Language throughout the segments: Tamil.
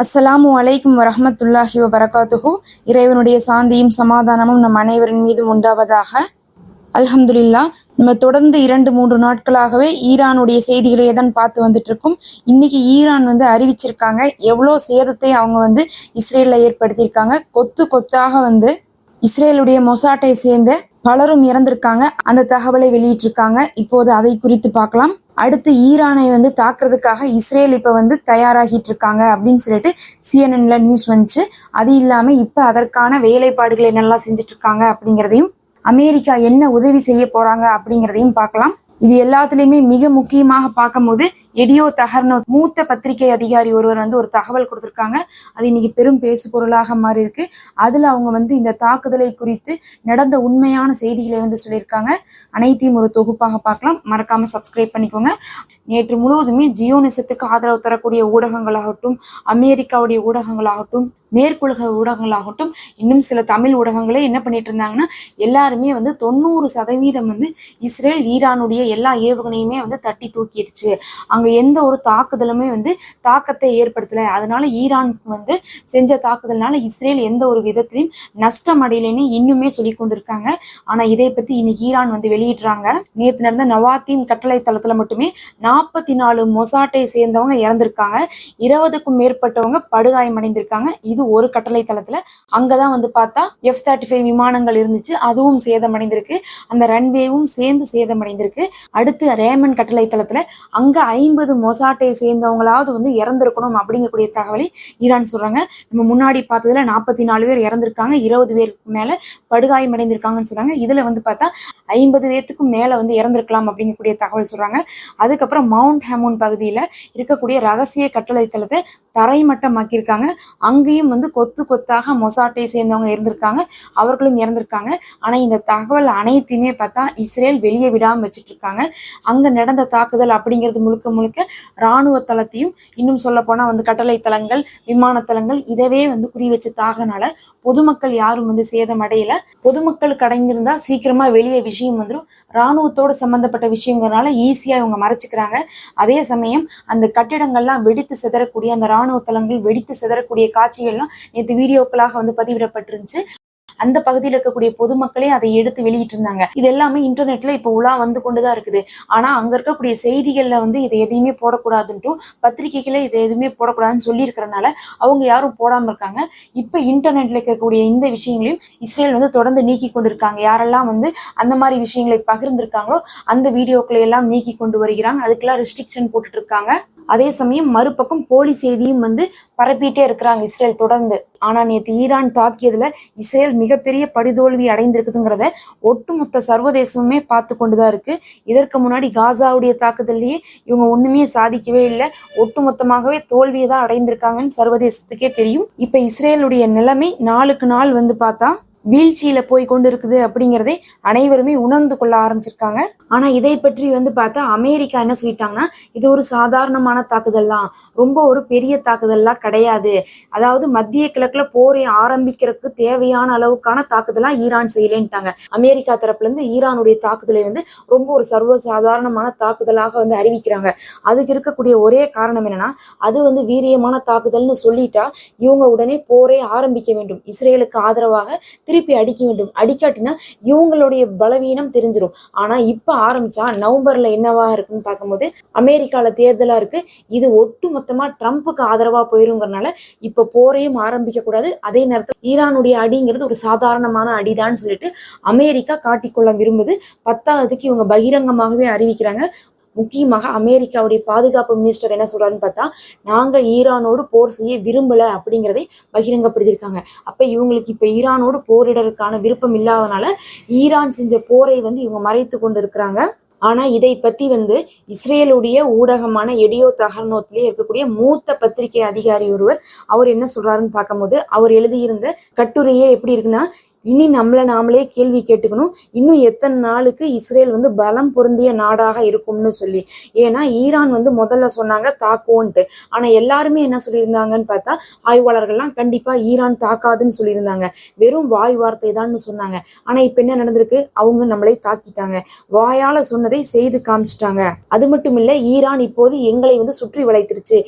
அஸ்ஸலாமு அலைக்கும் வரமத்துல்லாஹி வபரகாத்துஹு. இறைவனுடைய சாந்தியும் சமாதானமும் நம் அனைவரின் மீதும் உண்டாவதாக. அல்ஹம்துலில்லா நம்ம தொடர்ந்து இரண்டு மூன்று நாட்களாகவே ஈரானுடைய செய்திகளை தான் பார்த்து வந்துட்டு இருக்கோம் இன்னைக்கு ஈரான் வந்து அறிவிச்சிருக்காங்க எவ்வளோ சேதத்தை அவங்க வந்து இஸ்ரேல்ல ஏற்படுத்தியிருக்காங்க. கொத்து கொத்தாக வந்து இஸ்ரேலுடைய மொசாட்டை சேர்ந்த பலரும் இறந்திருக்காங்க. அந்த தகவலை வெளியிட்டிருக்காங்க. இப்போது அதை குறித்து பார்க்கலாம். அடுத்து ஈரானை வந்து தாக்குறதுக்காக இஸ்ரேல் இப்ப வந்து தயாராகிட்டு இருக்காங்க அப்படின்னு சொல்லிட்டு சிஎன்என்ல நியூஸ் வந்துச்சு. அது இல்லாம இப்ப அதற்கான வேலைப்பாடுகளை நல்லா செஞ்சுட்டு இருக்காங்க அப்படிங்கிறதையும் அமெரிக்கா என்ன உதவி செய்ய போறாங்க அப்படிங்கிறதையும் பார்க்கலாம். இது எல்லாத்துலயுமே மிக முக்கியமாக பார்க்கும்போது எடியோ தகர்னோ மூத்த பத்திரிகை அதிகாரி ஒருவர் வந்து ஒரு தகவல் கொடுத்திருக்காங்க. அது இன்னைக்கு பெரும் பேசு பொருளாக மாறி இருக்கு. அதுல அவங்க வந்து இந்த தாக்குதலை குறித்து நடந்த உண்மையான செய்திகளை வந்து சொல்லியிருக்காங்க. அனைத்தையும் ஒரு தொகுப்பாக பார்க்கலாம். மறக்காம சப்ஸ்கிரைப் பண்ணிக்கோங்க. நேற்று முழுவதுமே ஜியோனிசத்துக்கு ஆதரவு தரக்கூடிய ஊடகங்களாகட்டும் அமெரிக்காவுடைய ஊடகங்களாகட்டும் மேற்குலக ஊடகங்களாகட்டும் இன்னும் சில தமிழ் ஊடகங்களே என்ன பண்ணிட்டு இருந்தாங்கன்னா எல்லாருமே வந்து தொண்ணூறு சதவீதம் வந்து இஸ்ரேல் ஈரானுடைய எல்லா ஏவுகணையுமே வந்து தட்டி தூக்கிடுச்சு. அங்க எந்த ஒரு தாக்குதலுமே வந்து தாக்கத்தை ஏற்படுத்தலை. அதனால ஈரான் வந்து செஞ்ச தாக்குதல்னால இஸ்ரேல் எந்த ஒரு விதத்திலையும் நஷ்டம் அடையலைன்னு இன்னுமே சொல்லி கொண்டிருக்காங்க. ஆனா இதை பத்தி இன்னைக்கு ஈரான் வந்து வெளியிடுறாங்க. நேத்து நடந்த நவாத்தீம் கட்டளை தளத்துல மட்டுமே நாற்பத்தி நாலு மொசாட்டை சேர்ந்தவங்க இறந்திருக்காங்க. இருபதுக்கும் மேற்பட்டவங்க படுகாயமடைந்திருக்காங்க. இது ஒரு கட்டளை தளத்துல அங்கதான் வந்து பார்த்தா எஃப் தேர்ட்டி ஃபைவ் விமானங்கள் இருந்துச்சு. அதுவும் சேதமடைந்திருக்கு. அந்த ரன்வேவும் சேர்ந்து சேதமடைந்திருக்கு. அடுத்து ரேமன் கட்டளை தளத்துல அங்க ஐம்பது மொசாட்டை சேர்ந்தவங்களாவது வந்து இறந்திருக்கணும் அப்படிங்கக்கூடிய தகவலை ஈரான் சொல்றாங்க. நம்ம முன்னாடி பார்த்ததுல நாற்பத்தி நாலு பேர் இறந்திருக்காங்க. இருபது பேருக்கு மேல படுகாயமடைந்திருக்காங்கன்னு சொல்றாங்க. இதுல வந்து பார்த்தா ஐம்பது பேர்த்துக்கும் மேல வந்து இறந்திருக்கலாம் அப்படிங்கக்கூடிய தகவல் சொல்றாங்க. அதுக்கப்புறம் மவுண்ட் ஹெமோன் பகுதியில் இருக்கக்கூடிய ரகசிய கட்டளை தளத்தை தரை மட்டமாக்கியிருக்காங்க அங்கேயும் வந்து கொத்து கொத்தாக மொசாட்டை சேர்ந்தவங்க இருந்திருக்காங்க. அவர்களும் இறந்திருக்காங்க. ஆனா இந்த தகவல் அனைத்தையுமே பார்த்தா இஸ்ரேல் வெளியே விடாம வச்சுட்டு இருக்காங்க அங்க நடந்த தாக்குதல் அப்படிங்கிறது முழுக்க முழுக்க இராணுவ தளத்தையும் இன்னும் சொல்ல போனா வந்து கட்டளை தளங்கள் விமான தளங்கள் இதவே வந்து குறி வச்சு தாகனால பொதுமக்கள் யாரும் வந்து சேதம் அடையல. பொதுமக்களுக்கு அடைந்திருந்தா சீக்கிரமா வெளியே விஷயம் வந்துடும் இராணுவத்தோடு சம்பந்தப்பட்ட விஷயங்கிறனால ஈஸியா இவங்க மறைச்சுக்கிறாங்க. அதே சமயம் அந்த கட்டிடங்கள்லாம் வெடித்து சிதறக்கூடிய அந்த ராணுவ தளங்கள் வெடித்து சிதறக்கூடிய காட்சிகள்லாம் நேற்று வீடியோக்களாக வந்து பதிவிடப்பட்டிருந்துச்சு. அந்த பகுதியில் இருக்கக்கூடிய பொதுமக்களே அதை எடுத்து வெளியிட்டு இருந்தாங்க இது எல்லாமே இன்டர்நெட்ல இப்ப உலா வந்து கொண்டுதான் இருக்குது. ஆனா அங்க இருக்கக்கூடிய செய்திகள்ல வந்து இதை எதையுமே போடக்கூடாதுன்ட்டும் பத்திரிகைகளே இதை எதுவுமே போடக்கூடாதுன்னு சொல்லியிருக்கிறனால அவங்க யாரும் போடாம இருக்காங்க. இப்ப இன்டர்நெட்ல இருக்கக்கூடிய இந்த விஷயங்களையும் இஸ்ரேல் வந்து தொடர்ந்து நீக்கி கொண்டிருக்காங்க. யாரெல்லாம் வந்து அந்த மாதிரி விஷயங்களை பகிர்ந்திருக்காங்களோ அந்த வீடியோக்களை எல்லாம் நீக்கி கொண்டு வருகிறாங்க. அதுக்கெல்லாம் ரெஸ்ட்ரிக்ஷன் போட்டுட்டு இருக்காங்க. அதே சமயம் மறுபக்கம் போலி செய்தியும் வந்து பரப்பிட்டே இருக்கிறாங்க இஸ்ரேல் தொடர்ந்து. ஆனா நேற்று ஈரான் தாக்கியதுல இஸ்ரேல் மிகப்பெரிய படுதோல்வி அடைந்திருக்குதுங்கிறத ஒட்டுமொத்த சர்வதேசமுமே பார்த்து கொண்டுதான் இருக்கு. இதற்கு முன்னாடி காசாவுடைய தாக்குதல்லையே இவங்க ஒண்ணுமே சாதிக்கவே இல்லை. ஒட்டுமொத்தமாகவே தோல்வியை தான் அடைந்திருக்காங்கன்னு சர்வதேசத்துக்கே தெரியும். இப்ப இஸ்ரேலுடைய நிலைமை நாளுக்கு நாள் வந்து பார்த்தா வீழ்ச்சியில போய் கொண்டு இருக்குது அப்படிங்கிறதே அனைவருமே உணர்ந்து கொள்ள ஆரம்பிச்சிருக்காங்க. ஆனா இதை பற்றி வந்து பார்த்தா அமெரிக்கா என்ன சொல்லிட்டாங்கன்னா இது ஒரு சாதாரணமான தாக்குதல்லாம். ரொம்ப ஒரு பெரிய தாக்குதல்லாம் கிடையாது. அதாவது மத்திய கிழக்குல போரை ஆரம்பிக்கிறதுக்கு தேவையான அளவுக்கான தாக்குதலாம் ஈரான் செய்யலன்ட்டாங்க அமெரிக்கா தரப்புல இருந்து ஈரானுடைய தாக்குதலை வந்து ரொம்ப ஒரு சர்வ சாதாரணமான தாக்குதலாக வந்து அறிவிக்கிறாங்க. அதுக்கு இருக்கக்கூடிய ஒரே காரணம் என்னன்னா அது வந்து வீரியமான தாக்குதல்னு சொல்லிட்டா இவங்க உடனே போரே ஆரம்பிக்க வேண்டும். இஸ்ரேலுக்கு ஆதரவாக திருப்பி அடிக்க வேண்டும். அடிக்காட்டினா இவங்களுடைய பலவீனம் தெரிஞ்சிடும் ஆனா இப்ப ஆரம்பிச்சா நவம்பர்ல என்னவா இருக்குன்னு பார்க்கும்போது அமெரிக்கால தேர்தலா இருக்கு. இது ஒட்டு மொத்தமா ட்ரம்ப்புக்கு ஆதரவா போயிருங்கிறனால இப்ப போரையும் ஆரம்பிக்க கூடாது. அதே நேரத்தில் ஈரானுடைய அடிங்கிறது ஒரு சாதாரணமான அடிதான்னு சொல்லிட்டு அமெரிக்கா காட்டிக்கொள்ள விரும்புது. பத்தாவதுக்கு இவங்க பகிரங்கமாகவே அறிவிக்கிறாங்க. முக்கியமாக அமெரிக்காவுடைய பாதுகாப்பு மினிஸ்டர் என்ன சொல்றாருன்னு பார்த்தா நாங்க ஈரானோடு போர் செய்ய விரும்பல அப்படிங்கிறதை பகிரங்கப்படுத்தியிருக்காங்க. அப்ப இவங்களுக்கு இப்ப ஈரானோடு போரிடறதுக்கான விருப்பம் இல்லாதனால ஈரான் செஞ்ச போரை வந்து இவங்க மறைத்து கொண்டு இருக்கிறாங்க ஆனா இதை பத்தி வந்து இஸ்ரேலுடைய ஊடகமான எடியோ தகர்னோத்திலே இருக்கக்கூடிய மூத்த பத்திரிகை அதிகாரி ஒருவர் அவர் என்ன சொல்றாருன்னு பார்க்கும்போது அவர் எழுதியிருந்த கட்டுரையே எப்படி இருக்குன்னா இனி நம்மளை நாமளே கேள்வி கேட்டுக்கணும். இன்னும் எத்தனை நாளுக்கு இஸ்ரேல் வந்து பலம் பொருந்திய நாடாக இருக்கும்னு சொல்லி. ஏன்னா ஈரான் வந்து முதல்ல சொன்னாங்க தாக்குவோன்ட்டு. ஆனால் எல்லாருமே என்ன சொல்லியிருந்தாங்கன்னு பார்த்தா ஆய்வாளர்கள்லாம் கண்டிப்பாக ஈரான் தாக்காதுன்னு சொல்லியிருந்தாங்க. வெறும் வாய் வார்த்தை தான் சொன்னாங்க. ஆனால் இப்போ என்ன நடந்திருக்கு? அவங்க நம்மளை தாக்கிட்டாங்க. வாயால் சொன்னதை செய்து காமிச்சிட்டாங்க. அது மட்டும் இல்லை ஈரான் இப்போது எங்களை வந்து சுற்றி வளைத்திருச்சு.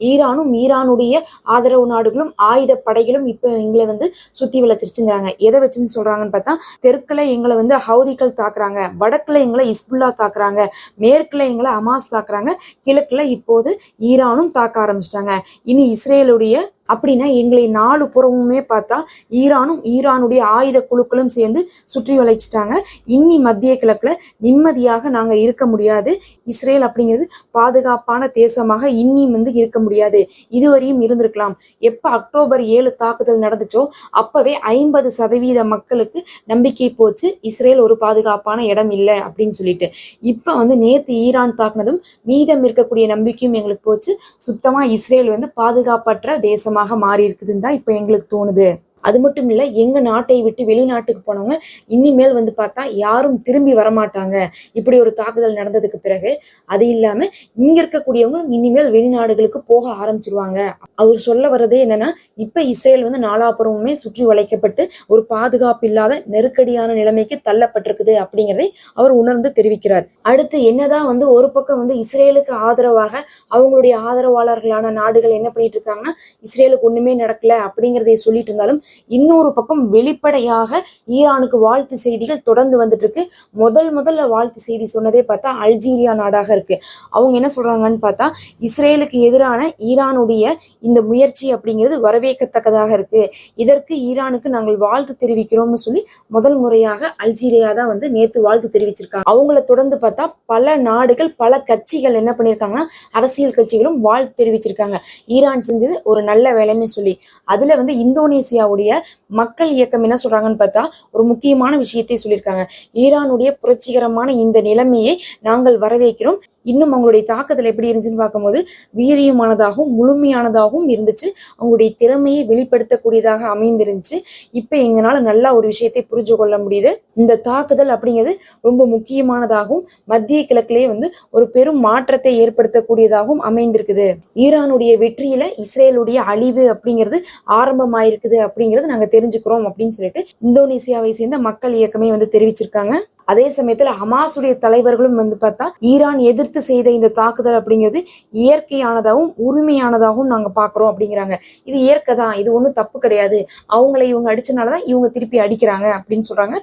ஈரானும் ஈரானுடைய ஆதரவு நாடுகளும் ஆயுத படைகளும் இப்ப எங்களை வந்து சுத்தி வளைச்சிருச்சுங்கிறாங்க எதை வச்சுன்னு சொல்றாங்கன்னு பார்த்தா தெற்குல எங்களை வந்து ஹவுதிகள் தாக்குறாங்க வடக்குல எங்களை இஸ்புல்லா தாக்குறாங்க மேற்குல எங்களை அமாஸ் தாக்குறாங்க கிழக்குல இப்போது ஈரானும் தாக்க ஆரம்பிச்சிட்டாங்க. இனி இஸ்ரேலுடைய அப்படின்னா எங்களை நாலு புறமுமே பார்த்தா ஈரானும் ஈரானுடைய ஆயுத குழுக்களும் சேர்ந்து சுற்றி வளைச்சிட்டாங்க. இன்னி மத்திய கிழக்குல நிம்மதியாக நாங்க இருக்க முடியாது. இஸ்ரேல் அப்படிங்கிறது பாதுகாப்பான தேசமாக இன்னி வந்து இருக்க முடியாது. இதுவரையும் இருந்திருக்கலாம். எப்ப அக்டோபர் ஏழு தாக்குதல் நடந்துச்சோ அப்பவே ஐம்பது சதவீத மக்களுக்கு நம்பிக்கை போச்சு. இஸ்ரேல் ஒரு பாதுகாப்பான இடம் இல்லை அப்படின்னு சொல்லிட்டு. இப்ப வந்து நேத்து ஈரான் தாக்குனதும் மீதம் இருக்கக்கூடிய நம்பிக்கையும் எங்களுக்கு போச்சு. சுத்தமா இஸ்ரேல் வந்து பாதுகாப்பற்ற தேசம் சமூகமாக மாறி இருக்குதுன்னு தான் இப்போ எங்களுக்கு தோணுது. அது மட்டும் இல்லை எங்க நாட்டை விட்டு வெளிநாட்டுக்கு போனவங்க இனிமேல் வந்து பார்த்தா யாரும் திரும்பி வரமாட்டாங்க. இப்படி ஒரு தாக்குதல் நடந்ததுக்கு பிறகு அது இல்லாமல் இங்கே இருக்கக்கூடியவங்க இனிமேல் வெளிநாடுகளுக்கு போக ஆரம்பிச்சிருவாங்க. அவர் சொல்ல வர்றதே என்னன்னா இப்போ இஸ்ரேல் வந்து நாலாபுரமுமே சுற்றி வளைக்கப்பட்டு ஒரு பாதுகாப்பு இல்லாத நெருக்கடியான நிலைமைக்கு தள்ளப்பட்டிருக்குது அப்படிங்கிறதை அவர் உணர்ந்து தெரிவிக்கிறார். அடுத்து என்னதான் வந்து ஒரு பக்கம் வந்து இஸ்ரேலுக்கு ஆதரவாக அவங்களுடைய ஆதரவாளர்களான நாடுகள் என்ன பண்ணிட்டு இருக்காங்கன்னா இஸ்ரேலுக்கு ஒண்ணுமே நடக்கல அப்படிங்கிறதை சொல்லிட்டு இருந்தாலும் இன்னொரு பக்கம் வெளிப்படையாக ஈரானுக்கு வாழ்த்து செய்திகள் தொடர்ந்து வந்துட்டு இருக்கு முதல் முதல்ல வாழ்த்து செய்தி சொன்னதே பார்த்தா அல்ஜீரியா நாடாக இருக்கு. அவங்க என்ன சொல்றாங்கன்னு பார்த்தா இஸ்ரேலுக்கு எதிரான ஈரானுடைய இந்த முயற்சி அப்படிங்கிறது வரவேற்கத்தக்கதாக இருக்கு. இதற்கு ஈரானுக்கு நாங்கள் வாழ்த்து தெரிவிக்கிறோம்னு சொல்லி முதல் முறையாக அல்ஜீரியா தான் வந்து நேத்து வாழ்த்து தெரிவிச்சிருக்காங்க. அவங்கள தொடர்ந்து பார்த்தா பல நாடுகள் பல கட்சிகள் என்ன பண்ணியிருக்காங்கன்னா அரசியல் கட்சிகளும் வாழ்த்து தெரிவிச்சிருக்காங்க. ஈரான் செஞ்சது ஒரு நல்ல வேலைன்னு சொல்லி. அதுல வந்து இந்தோனேசியாவுடைய மக்கள் இயக்கம் என்ன சொல்றாங்கன்னு பார்த்தா ஒரு முக்கியமான விஷயத்தை சொல்லியிருக்காங்க. ஈரானுடைய புரட்சிகரமான இந்த நிலைமையை நாங்கள் வரவேற்கிறோம். இன்னும் அவங்களுடைய தாக்குதல் எப்படி இருந்துச்சுன்னு பார்க்கும்போது வீரியமானதாகவும் முழுமையானதாகவும் இருந்துச்சு. அவங்களுடைய திறமையை வெளிப்படுத்தக்கூடியதாக அமைந்திருந்துச்சு. இப்ப எங்களால நல்லா ஒரு விஷயத்தை புரிஞ்சு கொள்ள முடியுது. இந்த தாக்குதல் அப்படிங்கிறது ரொம்ப முக்கியமானதாகவும் மத்திய கிழக்கிலேயே வந்து ஒரு பெரும் மாற்றத்தை ஏற்படுத்தக்கூடியதாகவும் அமைந்திருக்குது. ஈரானுடைய வெற்றியில இஸ்ரேலுடைய அழிவு அப்படிங்கிறது ஆரம்பமாயிருக்குது அப்படிங்கிறது நாங்க தெரிஞ்சுக்கிறோம் அப்படின்னு சொல்லிட்டு இந்தோனேசியாவை சேர்ந்த மக்கள் இயக்கமே வந்து தெரிவிச்சிருக்காங்க. அதே சமயத்துல ஹமாஸுடைய தலைவர்களும் வந்து பார்த்தா ஈரான் எதிர்த்து செய்த இந்த தாக்குதல் அப்படிங்கிறது இயற்கையானதாகவும் உரிமையானதாகவும் நாங்க பாக்குறோம் அப்படிங்கிறாங்க. இது இயற்கை தான் இது ஒண்ணும் தப்பு கிடையாது. அவங்களை இவங்க அடிச்சனாலதான் இவங்க திருப்பி அடிக்கிறாங்க அப்படின்னு சொல்றாங்க.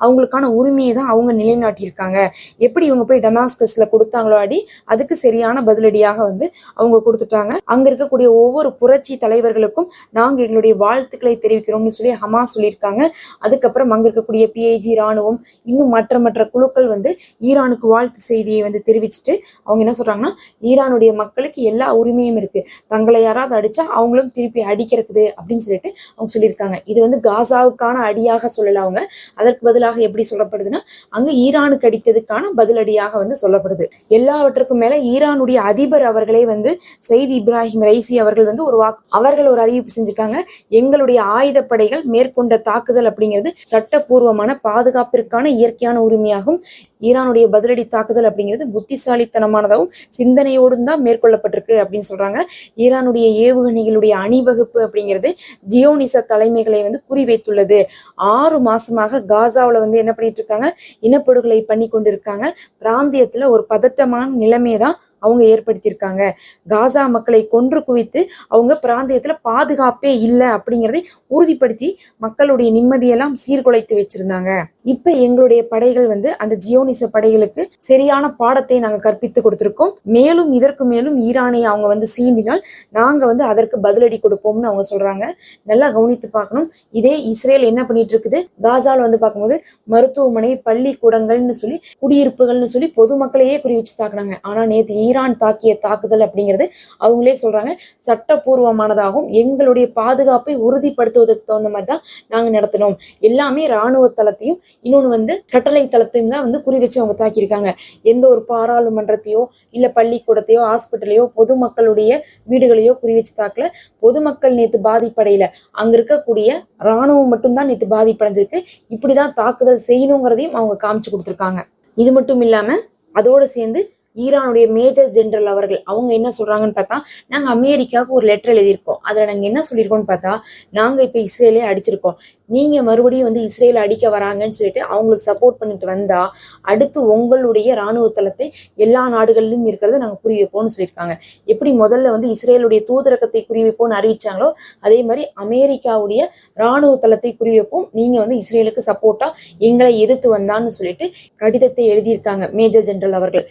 அவங்களுக்கான உரிமையை தான் அவங்க நிலைநாட்டியிருக்காங்க. எப்படி இவங்க போய் டெமாஸ்கஸ்ல கொடுத்தாங்களோ அடி அதுக்கு சரியான பதிலடியாக வந்து அவங்க கொடுத்துட்டாங்க. அங்க இருக்கக்கூடிய ஒவ்வொரு புரட்சி தலைவர்களுக்கும் நாங்க எங்களுடைய வாழ்த்துக்களை தெரிவிக்கிறோம்னு சொல்லி ஹமாஸ் சொல்லியிருக்காங்க. அதுக்கப்புறம் அங்க இருக்கக்கூடிய பிஐஜி ராணுவம் இன்னும் மற்ற மற்ற குழுக்கள் வந்து ஈரானுக்கு வாழ்த்து செய்தியை வந்து தெரிவிச்சுட்டு அவங்க என்ன சொல்றாங்கன்னா ஈரானுடைய மக்களுக்கு எல்லா உரிமையும் இருக்கு. தங்களை யாராவது அடிச்சா அவங்களும் திருப்பி அடிக்கிறது அப்படின்னு சொல்லிட்டு அவங்க சொல்லியிருக்காங்க. இது வந்து காசாவுக்கான அடியாக சொல்லல அவங்க. அதற்கு பதிலாக எப்படி சொல்லப்படுதுன்னா அங்க ஈரானுக்கு அடித்ததுக்கான பதிலடியாக வந்து சொல்லப்படுது. எல்லாவற்றுக்கும் மேல ஈரானுடைய அதிபர் அவர்களே வந்து செய்தி இப்ராஹிம் ரைசி அவர்கள் வந்து ஒரு வாக்கு அவர்கள் ஒரு அறிவிப்பு செஞ்சிருக்காங்க. எங்களுடைய ஆயுதப்படைகள் மேற்கொண்ட தாக்குதல் அப்படிங்கிறது சட்டப்பூர்வமான பாதுகாப்பிற்கான இயற்கையான உரிமையாகும். ஈரானுடைய பதிலடி தாக்குதல் அப்படிங்கிறது புத்திசாலித்தனமானதாகவும் சிந்தனையோடும் தான் மேற்கொள்ளப்பட்டிருக்கு அப்படின்னு சொல்றாங்க. ஈரானுடைய ஏவுகணைகளுடைய அணிவகுப்பு அப்படிங்கிறது ஜியோனிச தலைமைகளை வந்து குறிவைத்துள்ளது. ஆறு மாசமாக காசாவுல வந்து என்ன பண்ணிட்டு இருக்காங்க? இனப்படுகொலை பண்ணி கொண்டிருக்காங்க பிராந்தியத்துல ஒரு பதட்டமான நிலைமையை தான் அவங்க ஏற்படுத்தியிருக்காங்க. காசா மக்களை கொன்று குவித்து அவங்க பிராந்தியத்தில் பாதுகாப்பே இல்லை அப்படிங்கிறதை உறுதிப்படுத்தி மக்களுடைய நிம்மதியெல்லாம் சீர்குலைத்து வச்சிருந்தாங்க. இப்ப எங்களுடைய படைகள் வந்து அந்த ஜியோனிச படைகளுக்கு சரியான பாடத்தை நாங்க கற்பித்து கொடுத்திருக்கோம். மேலும் இதற்கு மேலும் ஈரானை அவங்க வந்து சீண்டினால் நாங்க வந்து அதற்கு பதிலடி கொடுப்போம்னு அவங்க சொல்றாங்க. நல்லா கவனித்து பார்க்கணும். இதே இஸ்ரேல் என்ன பண்ணிட்டு இருக்குது காசால வந்து பார்க்கும்போது மருத்துவமனை பள்ளிக்கூடங்கள்னு சொல்லி குடியிருப்புகள்னு சொல்லி பொதுமக்களையே குறி வச்சு தாக்குனாங்க. ஆனா நேற்று ஈரான் தாக்கிய தாக்குதல் அப்படிங்கிறது அவங்களே சொல்றாங்க. சட்டப்பூர்வமானதாகவும் எங்களுடைய பாதுகாப்பை உறுதிப்படுத்துவதற்கு தகுந்த மாதிரி தான் நாங்கள் நடத்தினோம். எல்லாமே ராணுவ தளத்தையும் இன்னொன்று வந்து கட்டளை தளத்தையும் தான் வந்து குறி வச்சு அவங்க தாக்கியிருக்காங்க. எந்த ஒரு பாராளுமன்றத்தையோ இல்லை பள்ளிக்கூடத்தையோ ஹாஸ்பிட்டலையோ பொதுமக்களுடைய வீடுகளையோ குறி வச்சு தாக்கல. பொதுமக்கள் நேற்று பாதிப்படையில. அங்க இருக்கக்கூடிய ராணுவம் மட்டும்தான் நேற்று பாதிப்படைஞ்சிருக்கு. இப்படிதான் தாக்குதல் செய்யணுங்கிறதையும் அவங்க காமிச்சு கொடுத்துருக்காங்க. இது மட்டும் இல்லாம அதோடு சேர்ந்து ஈரானுடைய மேஜர் ஜெனரல் அவர்கள் அவங்க என்ன சொல்றாங்கன்னு பார்த்தா நாங்க அமெரிக்காவுக்கு ஒரு லெட்டர் எழுதியிருக்கோம். அதுல நாங்க என்ன சொல்லியிருக்கோம்னு பார்த்தா நாங்க இப்ப இஸ்ரேலே அடிச்சிருக்கோம். நீங்க மறுபடியும் வந்து இஸ்ரேல் அடிக்க வராங்கன்னு சொல்லிட்டு அவங்களுக்கு சப்போர்ட் பண்ணிட்டு வந்தா அடுத்து உங்களுடைய ராணுவ தளத்தை எல்லா நாடுகளிலும் இருக்கிறத நாங்க புரி வைப்போம்னு சொல்லியிருக்காங்க. எப்படி முதல்ல வந்து இஸ்ரேலுடைய தூதரகத்தை குறி வைப்போம்னு அறிவிச்சாங்களோ அதே மாதிரி அமெரிக்காவுடைய ராணுவ தளத்தை குறி வைப்போம் நீங்க வந்து இஸ்ரேலுக்கு சப்போர்ட்டா எங்களை எதிர்த்து வந்தான்னு சொல்லிட்டு கடிதத்தை எழுதியிருக்காங்க மேஜர் ஜெனரல் அவர்கள்.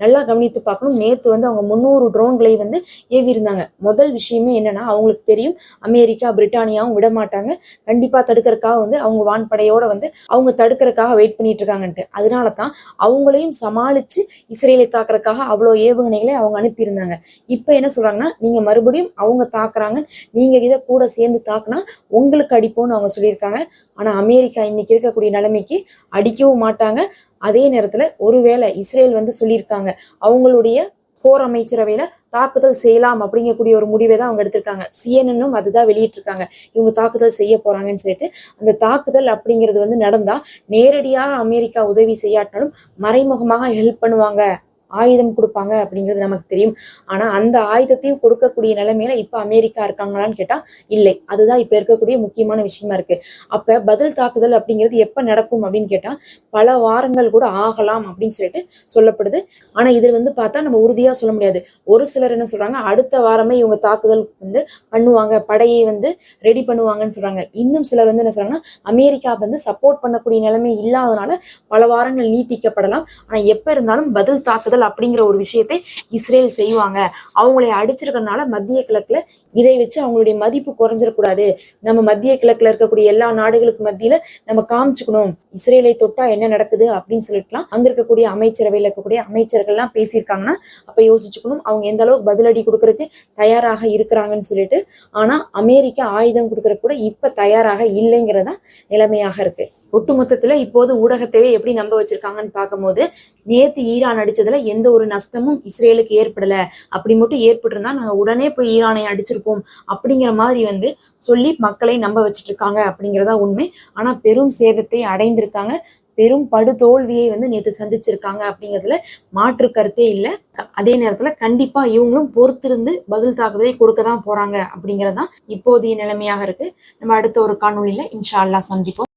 நல்லா கவனித்து பார்க்கணும். நேத்து வந்து அவங்க முந்நூறு ட்ரோன்களை வந்து ஏவி இருந்தாங்க முதல் விஷயமே என்னன்னா அவங்களுக்கு தெரியும். அமெரிக்கா பிரிட்டானியாவும் விட மாட்டாங்க. கண்டிப்பா தடுக்கிறதுக்காக வந்து அவங்க வான்படையோட வந்து அவங்க தடுக்கிறதுக்காக வெயிட் பண்ணிட்டு இருக்காங்கன்ட்டு. அதனால தான் அவங்களையும் சமாளிச்சு இஸ்ரேலை தாக்குறதுக்காக அவ்வளோ ஏவுகணைகளை அவங்க அனுப்பியிருந்தாங்க. இப்போ என்ன சொல்றாங்கன்னா நீங்க மறுபடியும் அவங்க தாக்குறாங்க. நீங்க இதை கூட சேர்ந்து தாக்குனா உங்களுக்கு அடிப்போம்னு அவங்க சொல்லியிருக்காங்க. ஆனா அமெரிக்கா இன்னைக்கு இருக்கக்கூடிய நிலைமைக்கு அடிக்கவும் மாட்டாங்க. அதே நேரத்துல ஒருவேளை இஸ்ரேல் வந்து சொல்லியிருக்காங்க அவங்களுடைய போர் அமைச்சரவையில தாக்குதல் செய்யலாம் அப்படிங்கக்கூடிய ஒரு முடிவை தான் அவங்க எடுத்திருக்காங்க. சிஎன்என்னும் அதுதான் வெளியிட்டிருக்காங்க. இவங்க தாக்குதல் செய்ய போறாங்கன்னு சொல்லிட்டு அந்த தாக்குதல் அப்படிங்கிறது வந்து நடந்தா நேரடியாக அமெரிக்கா உதவி செய்யாட்டாலும் மறைமுகமாக ஹெல்ப் பண்ணுவாங்க. ஆயுதம் கொடுப்பாங்க அப்படிங்கிறது நமக்கு தெரியும். ஆனா அந்த ஆயுதத்தையும் கொடுக்கக்கூடிய நிலைமையில இப்ப அமெரிக்கா இருக்காங்களான்னு கேட்டா இல்லை. அதுதான் இப்ப இருக்கக்கூடிய முக்கியமான விஷயமா இருக்கு. அப்ப பதில் தாக்குதல் அப்படிங்கிறது எப்ப நடக்கும் அப்படின்னு கேட்டா பல வாரங்கள் கூட ஆகலாம் அப்படின்னு சொல்லிட்டு சொல்லப்படுது. ஆனா இதுல வந்து பார்த்தா நம்ம உறுதியா சொல்ல முடியாது. ஒரு சிலர் என்ன சொல்றாங்க அடுத்த வாரமே இவங்க தாக்குதல் வந்து பண்ணுவாங்க படையை வந்து ரெடி பண்ணுவாங்கன்னு சொல்றாங்க. இன்னும் சிலர் வந்து என்ன சொல்றாங்கன்னா அமெரிக்கா வந்து சப்போர்ட் பண்ணக்கூடிய நிலைமை இல்லாதனால பல வாரங்கள் நீட்டிக்கப்படலாம். ஆனா எப்ப இருந்தாலும் பதில் தாக்குதல் அப்படிங்கிற ஒரு விஷயத்தை இஸ்ரேல் செய்வாங்க. அவங்களை அடிச்சிருக்கனால மத்திய கிழக்குல இதை வச்சு அவங்களுடைய மதிப்பு குறைஞ்சிடக்கூடாது. நம்ம மத்திய கிழக்குல இருக்கக்கூடிய எல்லா நாடுகளுக்கு மத்தியில நம்ம காமிச்சுக்கணும். இஸ்ரேலை தொட்டா என்ன நடக்குது அப்படின்னு சொல்லிட்டுலாம் அங்க இருக்கக்கூடிய அமைச்சரவையில் இருக்கக்கூடிய அமைச்சர்கள்லாம் பேசியிருக்காங்கன்னா அப்ப யோசிச்சுக்கணும். அவங்க எந்த அளவுக்கு பதிலடி கொடுக்கறதுக்கு தயாராக இருக்கிறாங்கன்னு சொல்லிட்டு ஆனா அமெரிக்கா ஆயுதம் கொடுக்கற கூட இப்ப தயாராக இல்லைங்கிறதா நிலைமையாக இருக்கு. ஒட்டுமொத்தத்துல இப்போது ஊடகத்தையே எப்படி நம்ப வச்சிருக்காங்கன்னு பார்க்கும்போது நேத்து ஈரான் அடிச்சதுல எந்த ஒரு நஷ்டமும் இஸ்ரேலுக்கு ஏற்படல. அப்படி மட்டும் ஏற்பட்டிருந்தா நாங்க உடனே போய் ஈரானை அடிச்சிருப்போம் அப்படிங்கிற மாதிரி வந்து சொல்லி மக்களை நம்ப வச்சிட்டு இருக்காங்க அப்படிங்கிறதா உண்மை. ஆனா பெரும் சேதத்தை அடைந்திருக்காங்க. பெரும் படுதோல்வியை வந்து நேத்து சந்திச்சிருக்காங்க அப்படிங்கிறதுல மாற்று கருத்தே இல்லை. அதே நேரத்துல கண்டிப்பா இவங்களும் பொறுத்திருந்து பதில் தாக்குதலை கொடுக்க தான் போறாங்க அப்படிங்கறதுதான் இப்போதைய நிலைமையாக இருக்கு. நம்ம அடுத்த ஒரு காணொளியில இன்ஷா அல்லாஹ் சந்திப்போம்.